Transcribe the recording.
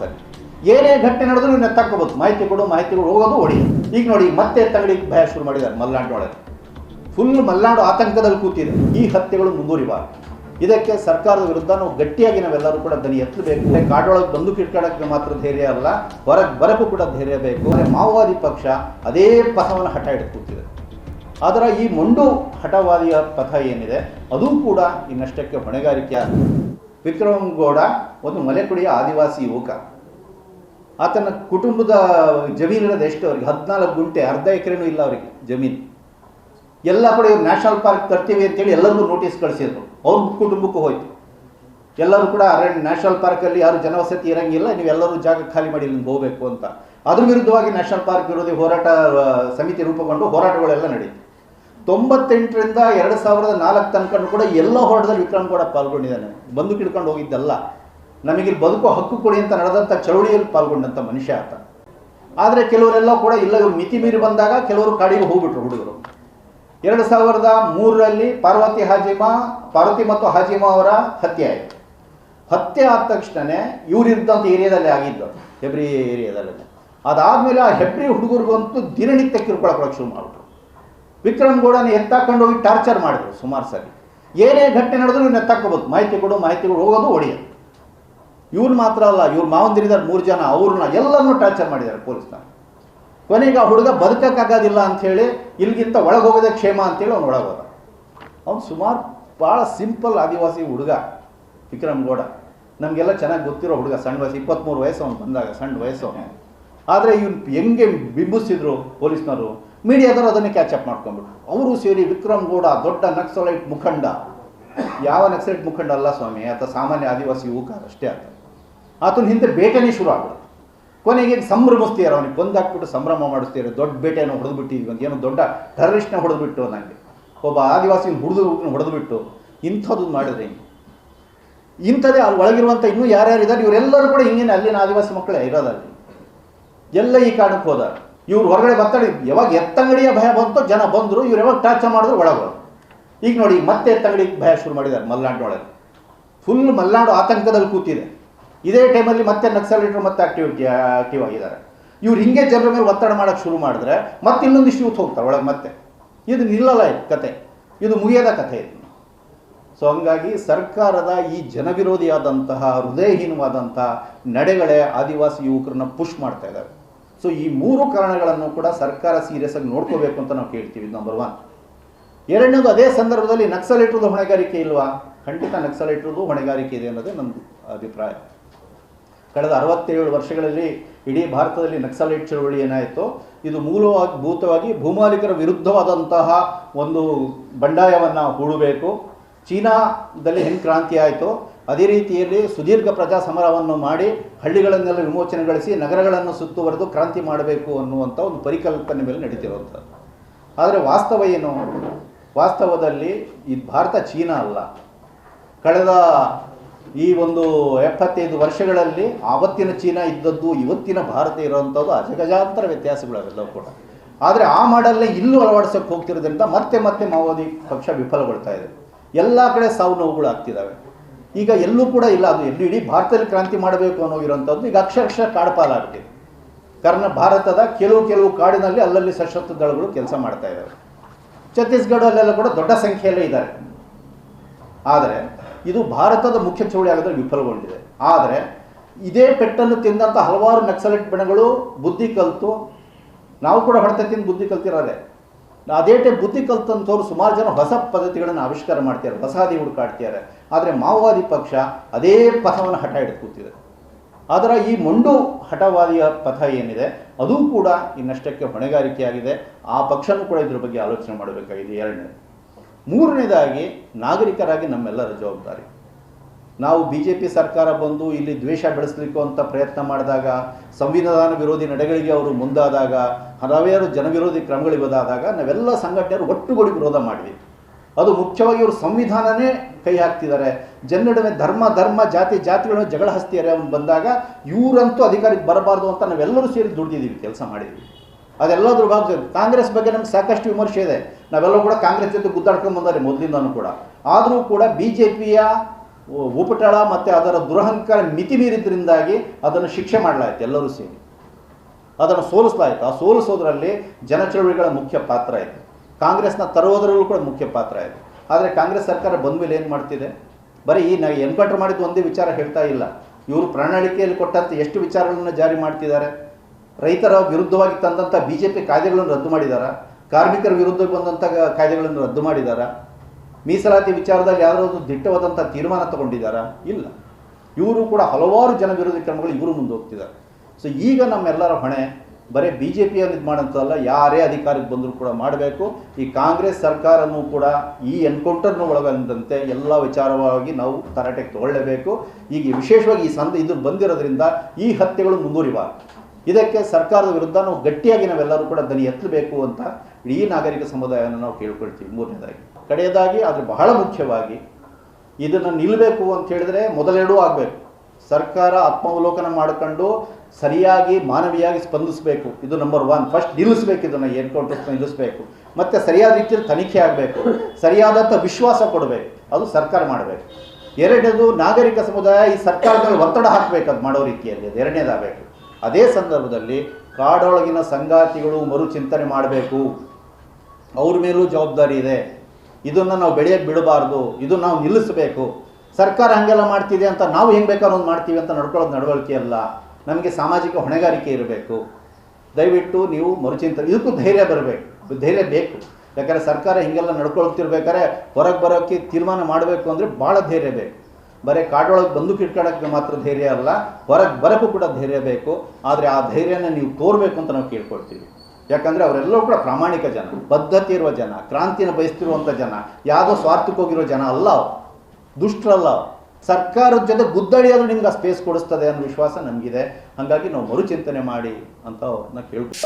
ಸರಿ. ಏನೇ ಘಟನೆ ನಡೆದು ನೀವು ತಕ್ಕೋಬೋದು ಮಾಹಿತಿ ಕೊಡು ಮಾಹಿತಿಗಳು ಹೋಗೋದು ಹೊಡಿ ಈಗ ನೋಡಿ, ಮತ್ತೆ ತಗಡಿ ಭಯ ಶುರು ಮಾಡಿದ್ದಾರೆ ಒಳಗೆ ಫುಲ್ ಮಲ್ನಾಡು ಆತಂಕದಲ್ಲಿ ಕೂತಿದೆ. ಈ ಹತ್ಯೆಗಳು ಮುಂದುವರಿಬಾರ್ದು. ಇದಕ್ಕೆ ಸರ್ಕಾರದ ವಿರುದ್ಧ ನಾವು ಗಟ್ಟಿಯಾಗಿ ನಾವೆಲ್ಲರೂ ಕೂಡ ದನಿ ಎತ್ತಬೇಕು. ಕಾಡೊಳಗೆ ಬಂದು ಕಿಟ್ಕಾಡೋಕ್ಕೆ ಮಾತ್ರ ಧೈರ್ಯ ಅಲ್ಲ. ಹೊರಗೆ ಬರಕ್ಕೂ ಕೂಡ ಧೈರ್ಯ ಬೇಕು. ಅಂದರೆ ಮಾವೋವಾದಿ ಪಕ್ಷ ಅದೇ ಪಥವನ್ನು ಹಠ ಹಿಡಿದು ಅದರ ಈ ಮೊಂಡು ಹಠವಾದಿಯ ಪಥ ಏನಿದೆ, ಅದು ಕೂಡ ಇನ್ನಷ್ಟಕ್ಕೆ ಹೊಣೆಗಾರಿಕೆ ವಿಕ್ರಮ್ ಗೌಡ ಒಂದು ಮಲೆಕುಡಿಯ ಆದಿವಾಸಿ ಯುವಕ. ಆತನ ಕುಟುಂಬದ ಜಮೀನಿರೋದು ಎಷ್ಟು? ಅವ್ರಿಗೆ ಹದಿನಾಲ್ಕು ಗುಂಟೆ, ಅರ್ಧ ಎಕರೆನೂ ಇಲ್ಲ ಅವರಿಗೆ ಜಮೀನು. ಎಲ್ಲ ಕಡೆ ಇವ್ರು ನ್ಯಾಷನಲ್ ಪಾರ್ಕ್ ತರ್ತೀವಿ ಅಂತೇಳಿ ಎಲ್ಲರಿಗೂ ನೋಟಿಸ್ ಕಳಿಸಿದ್ರು. ಅವ್ರ ಕುಟುಂಬಕ್ಕೂ ಹೋಯ್ತು. ಎಲ್ಲರೂ ಕೂಡ ಅರಣ್ಯ, ನ್ಯಾಷನಲ್ ಪಾರ್ಕಲ್ಲಿ ಯಾರು ಜನವಸತಿ ಇರಂಗಿಲ್ಲ, ನೀವೆಲ್ಲರೂ ಜಾಗ ಖಾಲಿ ಮಾಡಿ ಇಲ್ಲಿಂದ ಹೋಗಬೇಕು ಅಂತ. ಅದ್ರ ವಿರುದ್ಧವಾಗಿ ನ್ಯಾಷನಲ್ ಪಾರ್ಕ್ ವಿರೋಧಿ ಹೋರಾಟ ಸಮಿತಿ ರೂಪುಗೊಂಡು ಹೋರಾಟಗಳೆಲ್ಲ ನಡೀತು ತೊಂಬತ್ತೆಂಟರಿಂದ ಎರಡು ಸಾವಿರದ ನಾಲ್ಕು ತನಕ ಕೂಡ ಎಲ್ಲ ಹೋರಾಟದಲ್ಲಿ ವಿಕ್ರಮ್ ಕೂಡ ಪಾಲ್ಗೊಂಡಿದ್ದಾನೆ. ಬಂದು ಕಿಡ್ಕೊಂಡು ಹೋಗಿದ್ದಲ್ಲ. ನಮಗಿಲ್ಲಿ ಬದುಕೋ ಹಕ್ಕು ಕೊಡಿ ಅಂತ ನಡೆದಂಥ ಚಳುವಳಿಯಲ್ಲಿ ಪಾಲ್ಗೊಂಡಂಥ ಮನುಷ್ಯ ಆತ. ಆದರೆ ಕೆಲವರೆಲ್ಲ ಕೂಡ ಇಲ್ಲ, ಇವರು ಮಿತಿ ಮೀರಿ ಬಂದಾಗ ಕೆಲವರು ಕಾಡಿಗೆ ಹೋಗ್ಬಿಟ್ರು ಹುಡುಗರು. ಎರಡು ಸಾವಿರದ ಮೂರರಲ್ಲಿ ಪಾರ್ವತಿ ಹಾಜಿಮಾ, ಪಾರ್ವತಿ ಮತ್ತು ಹಾಜಿಮಾ ಅವರ ಹತ್ಯೆ ಆಯಿತು. ಹತ್ಯೆ ಆದ ತಕ್ಷಣನೇ ಇವರಿದ್ದಂಥ ಏರಿಯಾದಲ್ಲಿ ಆಗಿದ್ದು, ಹೆಬ್ರಿ ಏರಿಯಾದಲ್ಲಿ. ಅದಾದಮೇಲೆ ಆ ಹೆಬ್ರಿ ಹುಡುಗರಿಗಂತೂ ದಿನನಿತ್ಯ ಕಿರ್ಕೊಳಕ್ಕೆ ಶುರು ಮಾಡಿಬಿಟ್ರು. ವಿಕ್ರಮ್ ಗೌಡನ ಎತ್ತಾಕೊಂಡು ಹೋಗಿ ಟಾರ್ಚರ್ ಮಾಡಿದ್ರು ಸುಮಾರು ಸರಿ. ಏನೇ ಘಟನೆ ನಡೆದ್ರು ಇವ್ನ ಎತ್ತಾಕೋಬೋದು ಮಾಹಿತಿ ಕೊಡು ಮಾಹಿತಿ ಕೊಡು, ಹೋಗೋದು ಹೊಡಿಯೋದು ಇವ್ರು ಮಾತ್ರ ಅಲ್ಲ, ಇವ್ರು ಮಾವಂದಿರಿದ್ದಾರೆ ಮೂರು ಜನ ಅವ್ರನ್ನ ಎಲ್ಲರನ್ನೂ ಟಾರ್ಚರ್ ಮಾಡಿದ್ದಾರೆ ಪೊಲೀಸ್ನ ಕೊನೆಗೆ ಆ ಹುಡುಗ ಬದುಕಕ್ಕಾಗೋದಿಲ್ಲ ಅಂಥೇಳಿ ಇಲ್ಲಿಗಿಂತ ಒಳಗೆ ಹೋಗೋದೇ ಕ್ಷೇಮ ಅಂತೇಳಿ ಅವ್ನು ಒಳಗೆ ಹೋದ ಅವ್ನು ಸುಮಾರು ಭಾಳ ಸಿಂಪಲ್ ಆದಿವಾಸಿ ಹುಡುಗ, ವಿಕ್ರಮ್ ಗೌಡ. ನಮಗೆಲ್ಲ ಚೆನ್ನಾಗಿ ಗೊತ್ತಿರೋ ಹುಡುಗ, ಸಣ್ಣ ವಯಸ್ಸು ಇಪ್ಪತ್ತ್ಮೂರು ವಯಸ್ಸು ಅವ್ನು ಬಂದಾಗ, ಸಣ್ಣ ವಯಸ್ಸು ಅವನು. ಆದರೆ ಇವ್ನು ಹೆಂಗೆ ಬಿಂಬಿಸಿದ್ರು ಪೊಲೀಸ್ನವರು? ಮೀಡಿಯಾದವರು ಅದನ್ನೇ ಕ್ಯಾಚಪ್ ಮಾಡ್ಕೊಂಡ್ಬಿಟ್ರು ಅವರು ಸೇರಿ ವಿಕ್ರಮ್ ಗೌಡ, ದೊಡ್ಡ ನಕ್ಸಲೈಟ್ ಮುಖಂಡ. ಯಾವ ನಕ್ಸಲೈಟ್ ಮುಖಂಡ ಅಲ್ಲ ಸ್ವಾಮಿ, ಆತ ಸಾಮಾನ್ಯ ಆದಿವಾಸಿ ಯುವಕ ಅಷ್ಟೇ ಆತ. ಆತನ ಹಿಂದೆ ಬೇಟೆನೆ ಶುರು ಆಗ್ಬಿಡುತ್ತೆ. ಕೊನೆಗೆ ಸಂಭ್ರಮಿಸ್ತೀರ ಅವನಿಗೆ? ಕೊಂದಾಕ್ಬಿಟ್ಟು ಸಂಭ್ರಮ ಮಾಡಿಸ್ತೀರ ದೊಡ್ಡ ಬೇಟೆಯನ್ನು ಹೊಡೆದ್ಬಿಟ್ಟಿದ್ವಿ ಅಂತ ಏನೋ ದೊಡ್ಡ ಟೆರರಿಸ್ಟ್ನ ಹೊಡೆದ್ಬಿಟ್ಟು ನನಗೆ ಒಬ್ಬ ಆದಿವಾಸಿ ಹುಡಿದು ಹೊಡೆದ್ಬಿಟ್ಟು ಇಂಥದ್ದು ಮಾಡಿದ್ರೆ ಹಿಂಗೆ? ಇಂಥದ್ದೇ ಅಲ್ಲಿ ಒಳಗಿರುವಂಥ ಇನ್ನೂ ಯಾರ್ಯಾರು ಇದ್ದಾರೆ ಇವರೆಲ್ಲರೂ ಕೂಡ ಹಿಂಗೇನೆ ಅಲ್ಲಿನ ಆದಿವಾಸಿ ಮಕ್ಕಳೇ ಇರೋದಲ್ಲಿ ಎಲ್ಲ ಈ ಕಾರಣಕ್ಕೆ ಹೋದ. ಇವ್ರು ಹೊರಗಡೆ ಬರ್ತಾಳೆ, ಯಾವಾಗ ಎತ್ತಂಗಡಿಯ ಭಯ ಬಂತೋ ಜನ ಬಂದರು, ಇವ್ರು ಯಾವಾಗ ಟಾರ್ಚರ್ ಮಾಡಿದ್ರು ಒಳಗೆ ಈಗ ನೋಡಿ, ಮತ್ತೆ ಎತ್ತಂಗಡಿಗೆ ಭಯ ಶುರು ಮಾಡಿದ್ದಾರೆ ಮಲ್ನಾಡಿನೊಳಗೆ. ಫುಲ್ ಮಲ್ನಾಡು ಆತಂಕದಲ್ಲಿ ಕೂತಿದೆ. ಇದೇ ಟೈಮಲ್ಲಿ ಮತ್ತೆ ನಕ್ಸಲೈಟರು ಮತ್ತೆ ಆಕ್ಟಿವಿಟಿ ಆಕ್ಟಿವ್ ಆಗಿದ್ದಾರೆ. ಇವ್ರು ಹಿಂಗೆ ಜನರ ಮೇಲೆ ಒತ್ತಡ ಮಾಡೋಕ್ಕೆ ಶುರು ಮಾಡಿದ್ರೆ ಮತ್ತೆ ಇನ್ನೊಂದಿಷ್ಟು ಯೂತ್ ಹೋಗ್ತಾರೆ ಒಳಗೆ ಮತ್ತೆ. ಇದು ನಿಲ್ಲಲ್ಲ ಕತೆ. ಇದು ಮುಗಿಯದ ಕಥೆ ಇದು. ಸೊ ಹಂಗಾಗಿ ಸರ್ಕಾರದ ಈ ಜನವಿರೋಧಿಯಾದಂತಹ, ಹೃದಯಹೀನವಾದಂತಹ ನಡೆಗಳೇ ಆದಿವಾಸಿ ಯುವಕರನ್ನ ಪುಷ್ ಮಾಡ್ತಾ ಇದ್ದಾವೆ ಸೊ ಈ ಮೂರು ಕಾರಣಗಳನ್ನು ಕೂಡ ಸರ್ಕಾರ ಸೀರಿಯಸ್ ಆಗಿ ನೋಡ್ಕೋಬೇಕು ಅಂತ ನಾವು ಕೇಳ್ತೀವಿ ನಂಬರ್ ಒನ್ ಎರಡನೇದು ಅದೇ ಸಂದರ್ಭದಲ್ಲಿ ನಕ್ಸಲೈಟ್ರದ್ದು ಹೊಣೆಗಾರಿಕೆ ಇಲ್ವಾ? ಖಂಡಿತ ನಕ್ಸಲೈಟ್ರದ್ದು ಹೊಣೆಗಾರಿಕೆ ಇದೆ ಅನ್ನೋದೇ ನನ್ನ ಅಭಿಪ್ರಾಯ. ಕಳೆದ ಅರವತ್ತೇಳು ವರ್ಷಗಳಲ್ಲಿ ಇಡೀ ಭಾರತದಲ್ಲಿ ನಕ್ಸಲೈಟ್ ಚಳವಳಿ ಏನಾಯಿತು ಇದು ಮೂಲವಾಗಿ, ಭೂತವಾಗಿ ಭೂಮಾಲೀಕರ ವಿರುದ್ಧವಾದಂತಹ ಒಂದು ಬಂಡಾಯವನ್ನು ಹೂಡಬೇಕು. ಚೀನಾದಲ್ಲಿ ಹೆಂಗೆ ಕ್ರಾಂತಿ ಆಯಿತು ಅದೇ ರೀತಿಯಲ್ಲಿ ಸುದೀರ್ಘ ಪ್ರಜಾ ಸಮರವನ್ನು ಮಾಡಿ ಹಳ್ಳಿಗಳನ್ನೆಲ್ಲ ವಿಮೋಚನೆಗೊಳಿಸಿ ನಗರಗಳನ್ನು ಸುತ್ತುವರೆದು ಕ್ರಾಂತಿ ಮಾಡಬೇಕು ಅನ್ನುವಂಥ ಒಂದು ಪರಿಕಲ್ಪನೆ ಮೇಲೆ ನಡೀತಿರುವಂಥದ್ದು. ಆದರೆ ವಾಸ್ತವ ಏನು? ವಾಸ್ತವದಲ್ಲಿ ಈ ಭಾರತ ಚೀನಾ ಅಲ್ಲ. ಕಳೆದ ಈ ಒಂದು ಎಪ್ಪತ್ತೈದು ವರ್ಷಗಳಲ್ಲಿ ಆವತ್ತಿನ ಚೀನಾ ಇದ್ದದ್ದು, ಇವತ್ತಿನ ಭಾರತ ಇರುವಂಥದ್ದು ಅಜಗಜಾಂತರ ವ್ಯತ್ಯಾಸಗಳು ಕೂಡ. ಆದರೆ ಆ ಮಾಡಲ್ಲೇ ಇಲ್ಲೂ ಅಳವಡಿಸೋಕೆ ಹೋಗ್ತಿರೋದ್ರಿಂದ ಮತ್ತೆ ಮತ್ತೆ ಮಾವೋದಿ ಪಕ್ಷ ವಿಫಲಗೊಳ್ತಾ ಇದೆ. ಎಲ್ಲ ಕಡೆ ಸಾವು ನೋವುಗಳು ಆಗ್ತಿದ್ದಾವೆ ಈಗ ಎಲ್ಲೂ ಕೂಡ ಇಲ್ಲ, ಅದು ಎಲ್ಲೂ ಇಡೀ ಭಾರತದಲ್ಲಿ ಕ್ರಾಂತಿ ಮಾಡಬೇಕು ಅನ್ನೋಗಿರುವಂಥದ್ದು ಈಗ ಅಕ್ಷರಶಃ ಕಾಡುಪಾಲಾಗ್ತಿದೆ ಕರ್ನ ಭಾರತದ ಕೆಲವು ಕೆಲವು ಕಾಡಿನಲ್ಲಿ ಅಲ್ಲಲ್ಲಿ ಸಶಸ್ತ್ರ ದಳಗಳು ಕೆಲಸ ಮಾಡ್ತಾ ಇದ್ದಾವೆ ಛತ್ತೀಸ್ಗಢಲ್ಲೆಲ್ಲ ಕೂಡ ದೊಡ್ಡ ಸಂಖ್ಯೆಯಲ್ಲೇ ಇದ್ದಾರೆ. ಆದರೆ ಇದು ಭಾರತದ ಮುಖ್ಯ ಚೌಳಿ ಆಗೋದ್ರಲ್ಲಿ ವಿಫಲಗೊಂಡಿದೆ. ಆದರೆ ಇದೇ ಪೆಟ್ಟನ್ನು ತಿಂದಂಥ ಹಲವಾರು ನಕ್ಸಲೈಟ್ ಬಣಗಳು ಬುದ್ಧಿ ಕಲಿತು, ನಾವು ಕೂಡ ಹೊಡೆತ ತಿಂದು ಬುದ್ಧಿ ಕಲ್ತಿರೋದೆ. ಅದೇ ಟೈಪ್ ಬುದ್ಧಿ ಕಲ್ತಂಥವ್ರು ಸುಮಾರು ಜನ ಹೊಸ ಪದ್ಧತಿಗಳನ್ನು ಆವಿಷ್ಕಾರ ಮಾಡ್ತಿದ್ದಾರೆ ಹೊಸ ಹಾದಿ ಹುಡುಕಾಡ್ತಿದ್ದಾರೆ. ಆದರೆ ಮಾವೋವಾದಿ ಪಕ್ಷ ಅದೇ ಪಥವನ್ನು ಹಠ ಹಿಡಿದು ಕೂತಿದೆ. ಆದರೆ ಈ ಮೊಂಡು ಹಠವಾದಿಯ ಪಥ ಏನಿದೆ, ಅದು ಕೂಡ ಇನ್ನಷ್ಟಕ್ಕೆ ಹೊಣೆಗಾರಿಕೆಯಾಗಿದೆ. ಆ ಪಕ್ಷನೂ ಕೂಡ ಇದ್ರ ಬಗ್ಗೆ ಆಲೋಚನೆ ಮಾಡಬೇಕಾಗಿದೆ. ಎರಡನೇ ಮೂರನೇದಾಗಿ ನಾಗರಿಕರಾಗಿ ನಮ್ಮೆಲ್ಲರ ಜವಾಬ್ದಾರಿ. ನಾವು ಬಿ ಜೆ ಪಿ ಸರ್ಕಾರ ಬಂದು ಇಲ್ಲಿ ದ್ವೇಷ ಬೆಳೆಸಲಿಕ್ಕೆ ಅಂತ ಪ್ರಯತ್ನ ಮಾಡಿದಾಗ, ಸಂವಿಧಾನ ವಿರೋಧಿ ನಡೆಗಳಿಗೆ ಅವರು ಮುಂದಾದಾಗ, ಹಲವಾರು ಜನವಿರೋಧಿ ಕ್ರಮಗಳಿಗೆ ಬದಾದಾಗ ನಾವೆಲ್ಲ ಸಂಘಟನೆಯರು ಒಟ್ಟುಗೂಡಿ ವಿರೋಧ ಮಾಡಿದ್ವಿ. ಅದು ಮುಖ್ಯವಾಗಿ ಇವರು ಸಂವಿಧಾನನೇ ಕೈ ಹಾಕ್ತಿದ್ದಾರೆ. ಜನನಡುವೆ ಧರ್ಮ ಧರ್ಮ, ಜಾತಿ ಜಾತಿಗಳ ಜಗಳ ಹಸ್ತಿದ್ದಾರೆ ಅವ್ನು ಬಂದಾಗ ಇವರಂತೂ ಅಧಿಕಾರಕ್ಕೆ ಬರಬಾರ್ದು ಅಂತ ನಾವೆಲ್ಲರೂ ಸೇರಿ ದುಡ್ದಿದ್ದೀವಿ ಕೆಲಸ ಮಾಡಿದ್ವಿ ಅದೆಲ್ಲದ್ರ ಭಾಗ ಕಾಂಗ್ರೆಸ್ ಬಗ್ಗೆ ನಮ್ಗೆ ಸಾಕಷ್ಟು ವಿಮರ್ಶೆ ಇದೆ. ನಾವೆಲ್ಲರೂ ಕೂಡ ಕಾಂಗ್ರೆಸ್ ಜೊತೆ ಗುದ್ದಾಡ್ಕೊಂಡು ಬಂದಾರೆ ಮೊದಲಿಂದನೂ ಕೂಡ. ಆದರೂ ಕೂಡ ಬಿ ಜೆ ಪಿಯ ಉಪಟಳ ಮತ್ತು ಅದರ ದುರಹಂಕಾರ ಮಿತಿ ಮೀರಿದ್ರಿಂದಾಗಿ ಅದನ್ನು ಶಿಕ್ಷೆ ಮಾಡಲಾಯಿತು ಎಲ್ಲರೂ ಸೇರಿ. ಅದನ್ನು ಸೋಲಿಸ್ಲಾಯಿತು. ಆ ಸೋಲಿಸೋದ್ರಲ್ಲಿ ಜನಚಳವಳಿಗಳ ಮುಖ್ಯ ಪಾತ್ರ ಇದೆ. ಕಾಂಗ್ರೆಸ್ನ ತರುವುದರಲ್ಲೂ ಕೂಡ ಮುಖ್ಯ ಪಾತ್ರ ಇದೆ. ಆದರೆ ಕಾಂಗ್ರೆಸ್ ಸರ್ಕಾರ ಬಂದ ಮೇಲೆ ಏನು ಮಾಡ್ತಿದೆ? ಬರೀ ನಾವು ಎನ್ಕೌಂಟರ್ ಮಾಡಿದ್ದು ಒಂದೇ ವಿಚಾರ ಹೇಳ್ತಾ ಇಲ್ಲ. ಇವರು ಪ್ರಣಾಳಿಕೆಯಲ್ಲಿ ಕೊಟ್ಟಂತೆ ಎಷ್ಟು ವಿಚಾರಗಳನ್ನು ಜಾರಿ ಮಾಡ್ತಿದ್ದಾರೆ? ರೈತರ ವಿರುದ್ಧವಾಗಿ ತಂದಂಥ ಬಿ ಜೆ ಪಿ ಕಾಯ್ದೆಗಳನ್ನು ರದ್ದು ಮಾಡಿದಾರ? ಕಾರ್ಮಿಕರ ವಿರುದ್ಧ ಬಂದಂಥ ಕಾಯ್ದೆಗಳನ್ನು ರದ್ದು ಮಾಡಿದಾರ? ಮೀಸಲಾತಿ ವಿಚಾರದಲ್ಲಿ ಒಂದು ದಿಟ್ಟವಾದಂಥ ತೀರ್ಮಾನ ತಗೊಂಡಿದ್ದಾರಾ ಇಲ್ಲ. ಇವರು ಕೂಡ ಹಲವಾರು ಜನ ವಿರೋಧಿ ಕ್ರಮಗಳು ಇವರು ಮುಂದೆ ಹೋಗ್ತಿದ್ದಾರೆ. ಸೊ ಈಗ ನಮ್ಮೆಲ್ಲರ ಹೊಣೆ ಬರೀ ಬಿ ಜೆ ಪಿಯಲ್ಲಿ ಇದು ಮಾಡೋಂಥದ್ದಲ್ಲ ಯಾರೇ ಅಧಿಕಾರಕ್ಕೆ ಬಂದರೂ ಕೂಡ ಮಾಡಬೇಕು. ಈ ಕಾಂಗ್ರೆಸ್ ಸರ್ಕಾರನೂ ಕೂಡ ಈ ಎನ್ಕೌಂಟರ್ನ ಒಳಗೊಂಡಂತೆ ಎಲ್ಲ ವಿಚಾರವಾಗಿ ನಾವು ತರಾಟೆಗೆ ತಗೊಳ್ಳೇಬೇಕು. ಈಗ ವಿಶೇಷವಾಗಿ ಈ ಸಂದ, ಇದು ಬಂದಿರೋದ್ರಿಂದ ಈ ಹತ್ಯೆಗಳು ಮುಂದುವರಿಬಾರ್ದು ಇದಕ್ಕೆ ಸರ್ಕಾರದ ವಿರುದ್ಧ ನಾವು ಗಟ್ಟಿಯಾಗಿ ನಾವೆಲ್ಲರೂ ಕೂಡ ದನಿ ಎತ್ತಬೇಕು ಅಂತ ಇಡೀ ನಾಗರಿಕ ಸಮುದಾಯವನ್ನು ನಾವು ಕೇಳ್ಕೊಳ್ತೀವಿ ಮೂರನೇದಾಗಿ. ಕಡೆಯದಾಗಿ ಆದರೆ ಬಹಳ ಮುಖ್ಯವಾಗಿ ಇದನ್ನು ನಿಲ್ಲಬೇಕು ಅಂತ ಹೇಳಿದ್ರೆ ಮೊದಲೆರಡೂ ಆಗಬೇಕು. ಸರ್ಕಾರ ಆತ್ಮಾವಲೋಕನ ಮಾಡಿಕೊಂಡು ಸರಿಯಾಗಿ ಮಾನವೀಯಾಗಿ ಸ್ಪಂದಿಸಬೇಕು. ಇದು ನಂಬರ್ ಒನ್ ಫಸ್ಟ್ ನಿಲ್ಲಿಸಬೇಕು ಇದನ್ನು ಎನ್ಕೌಂಟರ್ಸ್ ನಿಲ್ಲಿಸಬೇಕು. ಮತ್ತು ಸರಿಯಾದ ರೀತಿಯಲ್ಲಿ ತನಿಖೆ ಆಗಬೇಕು. ಸರಿಯಾದಂಥ ವಿಶ್ವಾಸ ಕೊಡಬೇಕು. ಅದು ಸರ್ಕಾರ ಮಾಡಬೇಕು. ಎರಡನೇದು, ನಾಗರಿಕ ಸಮುದಾಯ ಈ ಸರ್ಕಾರದಲ್ಲಿ ಒತ್ತಡ ಹಾಕಬೇಕು ಅದು ಮಾಡೋ ರೀತಿಯಲ್ಲಿ. ಅದು ಎರಡನೇದಾಗಬೇಕು. ಅದೇ ಸಂದರ್ಭದಲ್ಲಿ ಕಾಡೊಳಗಿನ ಸಂಗಾತಿಗಳು ಮರುಚಿಂತನೆ ಮಾಡಬೇಕು. ಅವ್ರ ಮೇಲೂ ಜವಾಬ್ದಾರಿ ಇದೆ. ಇದನ್ನು ನಾವು ಬೆಳೆಯೋಕ್ಕೆ ಬಿಡಬಾರ್ದು. ಇದು ನಾವು ನಿಲ್ಲಿಸಬೇಕು. ಸರ್ಕಾರ ಹಂಗೆಲ್ಲ ಮಾಡ್ತಿದೆ ಅಂತ ನಾವು ಹೆಂಗೆ ಬೇಕಾದ್ರೂ ಒಂದು ಮಾಡ್ತೀವಿ ಅಂತ ನಡ್ಕೊಳ್ಳೋದು ನಡವಳಿಕೆ ಅಲ್ಲ. ನಮಗೆ ಸಾಮಾಜಿಕ ಹೊಣೆಗಾರಿಕೆ ಇರಬೇಕು. ದಯವಿಟ್ಟು ನೀವು ಮರುಚಿಂತನೆ ಇದಕ್ಕೂ ಧೈರ್ಯ ಬರಬೇಕು. ಧೈರ್ಯ ಬೇಕು. ಯಾಕಂದರೆ ಸರ್ಕಾರ ಹೀಗೆಲ್ಲ ನಡ್ಕೊಳ್ತಿರ್ಬೇಕಾದ್ರೆ ಹೊರಗೆ ಬರೋಕ್ಕೆ ತೀರ್ಮಾನ ಮಾಡಬೇಕು ಅಂದರೆ ಭಾಳ ಧೈರ್ಯ ಬೇಕು. ಬರೀ ಕಾಡೊಳಗೆ ಬಂದು ಕಿಟ್ಕೊಳ್ಳೋಕ್ಕೆ ಮಾತ್ರ ಧೈರ್ಯ ಅಲ್ಲ, ಹೊರಗೆ ಬರೋಕ್ಕೂ ಕೂಡ ಧೈರ್ಯ ಬೇಕು. ಆದರೆ ಆ ಧೈರ್ಯನ ನೀವು ತೋರಬೇಕು ಅಂತ ನಾವು ಕೇಳ್ಕೊಳ್ತೀವಿ. ಯಾಕಂದರೆ ಅವರೆಲ್ಲರೂ ಕೂಡ ಪ್ರಾಮಾಣಿಕ ಜನ, ಬದ್ಧತೆ ಇರುವ ಜನ, ಕ್ರಾಂತಿನ ಬಯಸ್ತಿರುವಂಥ ಜನ, ಯಾವುದೋ ಸ್ವಾರ್ಥಕ್ಕೆ ಹೋಗಿರೋ ಜನ ಅಲ್ಲ ದುಷ್ಟರಲ್ಲ. ಸರ್ಕಾರದ ಜೊತೆ ಗುದ್ದಳಿಯಾದ್ರೂ ನಿಮ್ಗೆ ಆ ಸ್ಪೇಸ್ ಕೊಡಿಸ್ತದೆ ಅನ್ನೋ ವಿಶ್ವಾಸ ನಮಗಿದೆ. ಹಾಗಾಗಿ ನಾವು ಮರುಚಿಂತನೆ ಮಾಡಿ ಅಂತ ಅವ್ರನ್ನ ಕೇಳ್ಬೋದು